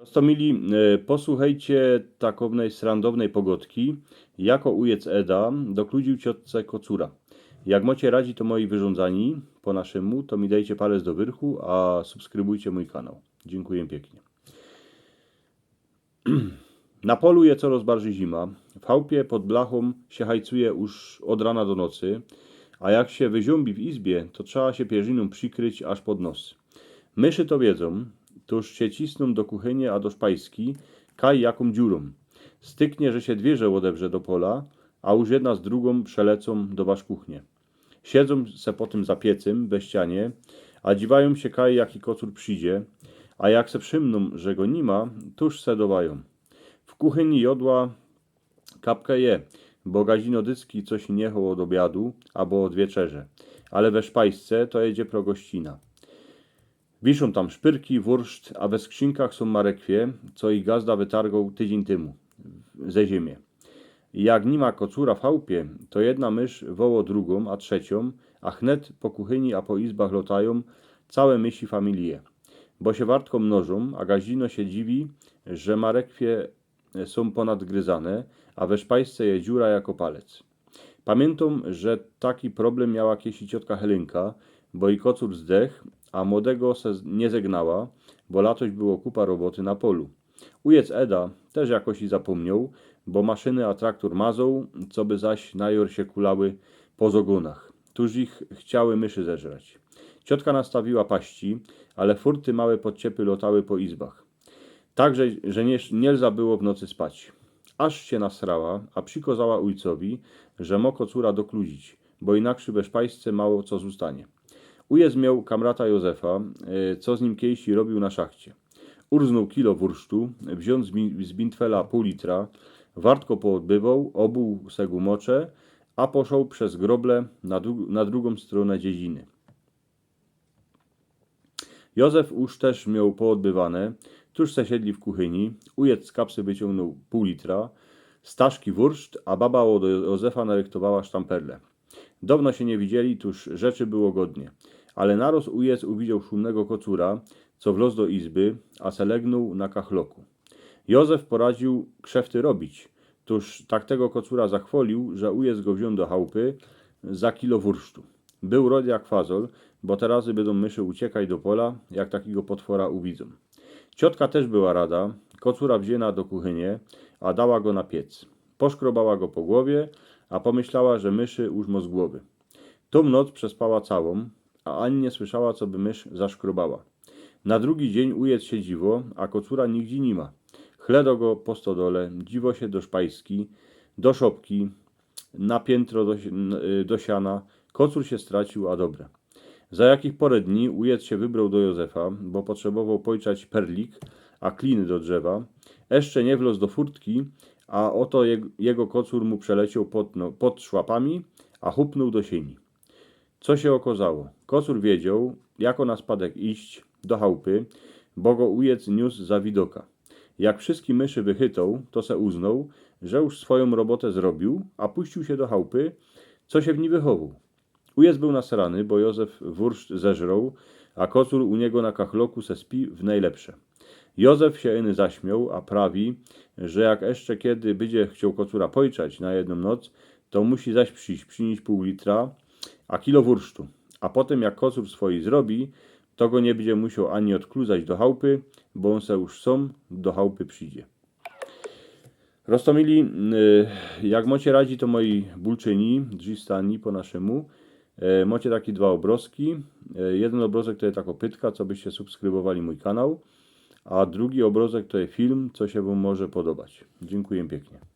Rostomili, e, posłuchajcie takowej srandownej pogodki, jako ujec Eda dokludził ciotce kocura. Jak macie radzi to moi wyrządzani po naszemu, to mi dajcie palec do wyrchu, a subskrybujcie mój kanał. Dziękuję pięknie. Na polu je coraz bardziej zima. W chałupie pod blachą się hajcuje już od rana do nocy, a jak się wyziąbi w izbie, to trzeba się pierzyną przykryć aż pod nos. Myszy to wiedzą, tuż się cisną do kuchni, a do szpajski, kaj jaką dziurą. Styknie, że się dwierze odebrze do pola, a już jedna z drugą przelecą do wasz kuchnię. Siedzą se po tym za piecem, we ścianie, a dziwają się kaj, jaki kocur przyjdzie, a jak se przymną, że go nie ma, tuż se dowają. W kuchni jodła kapkę je, bo gazino dycki coś nie jechał od obiadu, albo od wieczerze, ale we szpajsce to jedzie progościna. Wiszą tam szpyrki, wurszt, a we skrzynkach są marekwie, co ich gazda wytargał tydzień temu ze ziemię. Jak nie ma kocura w chałupie, to jedna mysz woło drugą, a trzecią, a chnet po kuchyni, a po izbach lotają całe mysi familie. Bo się wartko mnożą, a gazino się dziwi, że marekwie są ponadgryzane, a we szpajsce je dziura jako palec. Pamiętam, że taki problem miała kiedyś ciotka Helenka, bo i kocur zdech, a młodego nie zegnała, bo latoś było kupa roboty na polu. Ujec Eda też jakoś i zapomniał, bo maszyny a traktor mazał, co by zaś najor się kulały po zogonach. Tuż ich chciały myszy zeżreć. Ciotka nastawiła paści, ale furty małe podciepy lotały po izbach. Także, że nie, nie było w nocy spać. Aż się nasrała, a przykozała ujcowi, że moko córa dokludzić, bo inaczej szpajsce mało co zostanie. Ujec miał kamrata Józefa, e, co z nim kiedyś robił na szachcie. Urznął kilo wursztu, wziął z bin- z bintfela pół litra, wartko poodbywał, obuł se gumocze, a poszł przez groble na, dru- na drugą stronę dziedziny. Józef już też miał poodbywane, tuż se siedli w kuchyni, ujec z kapsy wyciągnął pół litra, staszki wurszt, a baba od Józefa naryktowała sztamperle. Dawno się nie widzieli, tuż rzeczy było godnie. Ale naroz ujec uwidział szumnego kocura, co wlazł do izby, a se legnął na kachloku. Józef poradził krzefty robić, tuż tak tego kocura zachwolił, że ujec go wziął do chałupy za kilo wursztu. Był rod jak fazol, bo teraz będą myszy uciekać do pola, jak takiego potwora uwidzą. Ciotka też była rada, kocura wzięła do kuchynie, a dała go na piec. Poszkrobała go po głowie, a pomyślała, że myszy użmo z głowy. Tą noc przespała całą, a ani nie słyszała, co by mysz zaszkrobała. Na drugi dzień ujec się dziwo, a kocura nigdzie nie ma. Chledo go po stodole, dziwo się do szpajski, do szopki, na piętro do, y, do siana. Kocur się stracił, a dobre. Za jakich porę dni ujec się wybrał do Józefa, bo potrzebował pojczać perlik, a kliny do drzewa. Jeszcze nie wlazł do furtki, a oto jego, jego kocur mu przeleciał pod, no, pod szłapami, a hupnął do sieni. Co się okazało? Kocur wiedział, jako na spadek iść do chałupy, bo go ujec niósł za widoka. Jak wszystkie myszy wychytał, to se uznał, że już swoją robotę zrobił, a puścił się do chałupy, co się w niej wychował. Ujec był nasrany, bo Józef wurszt zeżrął, a kocur u niego na kachloku se spi w najlepsze. Józef się iny zaśmiał, a prawi, że jak jeszcze kiedy będzie chciał kocura pojczać na jedną noc, to musi zaś przyjść, przynieść pół litra, a kilo wursztu. A potem jak kocur swoi zrobi, to go nie będzie musiał ani odkluzać do chałupy, bo on se już sam do chałupy przyjdzie. Rostomili, y, jak macie radzi, to moi bulczyni, drzistani po naszemu, e, macie takie dwa obrazki. E, Jeden obrazek to jest taka pytka, co byście subskrybowali mój kanał, a drugi obrazek to jest film, co się wam może podobać. Dziękuję pięknie.